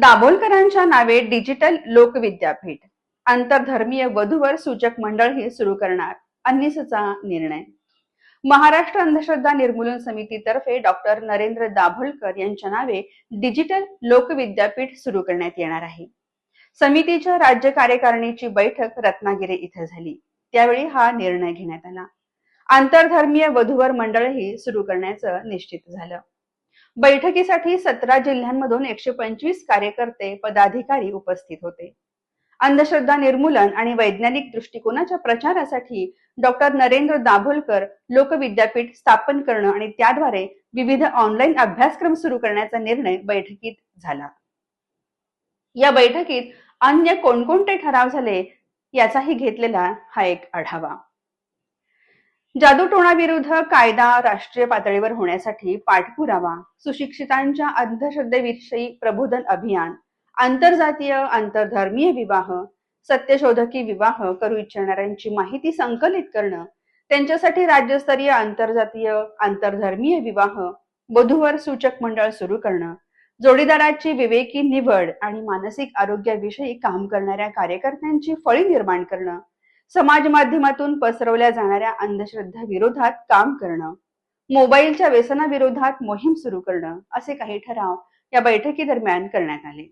दाभोलकरांच्या नावे डिजिटल लोकविद्यापीठ आंतरधर्मीय वधूवर सूचक मंडळ हे सुरू करणार अन्निसचा निर्णय. महाराष्ट्र अंधश्रद्धा निर्मूलन समितीतर्फे डॉक्टर नरेंद्र दाभोलकर यांच्या नावे डिजिटल लोकविद्यापीठ सुरू करण्यात येणार आहे. समितीच्या राज्य कार्यकारिणीची बैठक रत्नागिरी इथे झाली. त्यावेळी हा निर्णय घेण्यात आला. आंतरधर्मीय वधूवर मंडळही सुरू करण्याचं निश्चित झालं. बैठकीसाठी सतरा जिल्ह्यांमधून एकशे पंचवीस कार्यकर्ते पदाधिकारी उपस्थित होते. अंधश्रद्धा निर्मूलन आणि वैज्ञानिक दृष्टिकोनाच्या प्रचारासाठी डॉक्टर नरेंद्र दाभोलकर लोकविद्यापीठ स्थापन करणं आणि त्याद्वारे विविध ऑनलाईन अभ्यासक्रम सुरू करण्याचा निर्णय बैठकीत झाला. या बैठकीत अन्य कोणकोणते ठराव झाले याचाही घेतलेला हा एक आढावा. जादूटोणाविरुद्ध कायदा राष्ट्रीय पातळीवर होण्यासाठी पाठपुरावा सुशिक्षितांच्या अंधश्रद्धेविषयी प्रबोधन अभियान आंतरजातीय आंतरधर्मीय विवाह सत्यशोधकी विवाह करू इच्छिणाऱ्यांची माहिती संकलित करणं त्यांच्यासाठी राज्यस्तरीय आंतरजातीय आंतरधर्मीय विवाह वधूवर सूचक मंडळ सुरू करणं जोडीदाराची विवेकी निवड आणि मानसिक आरोग्याविषयी काम करणाऱ्या कार्यकर्त्यांची फळी निर्माण करणं समाज माध्यमातून पसरवल्या जाणाऱ्या अंधश्रद्धा विरोधात काम करणं मोबाईलच्या व्यसनाविरोधात मोहीम सुरू करणं असे काही ठराव या बैठकी दरम्यान करण्यात आले.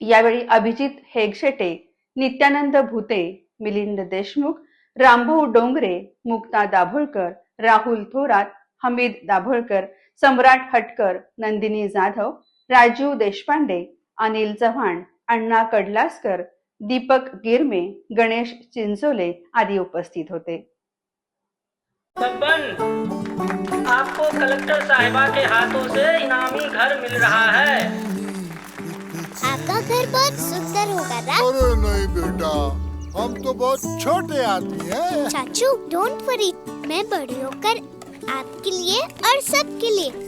यावेळी अभिजित हेगशेटे नित्यानंद भुते मिलिंद देशमुख रामभाऊ डोंगरे मुक्ता दाभोळकर राहुल थोरात हमीद दाभोळकर सम्राट हटकर नंदिनी जाधव राजीव देशपांडे अनिल चव्हाण अण्णा कडलासकर दीपक गिरमे गणेश चिंचोले आदी उपस्थित होते। बब्बन आपको कलेक्टर साहिबा के हाथों से इनामी घर मिल रहा है। आपका घर बहुत सुंदर होगा ना अरे नहीं बेटा हम तो बहुत छोटे आदमी हैं। चाचू डोंट वरी मैं बड़ी होकर आपके लिए और सबके लिए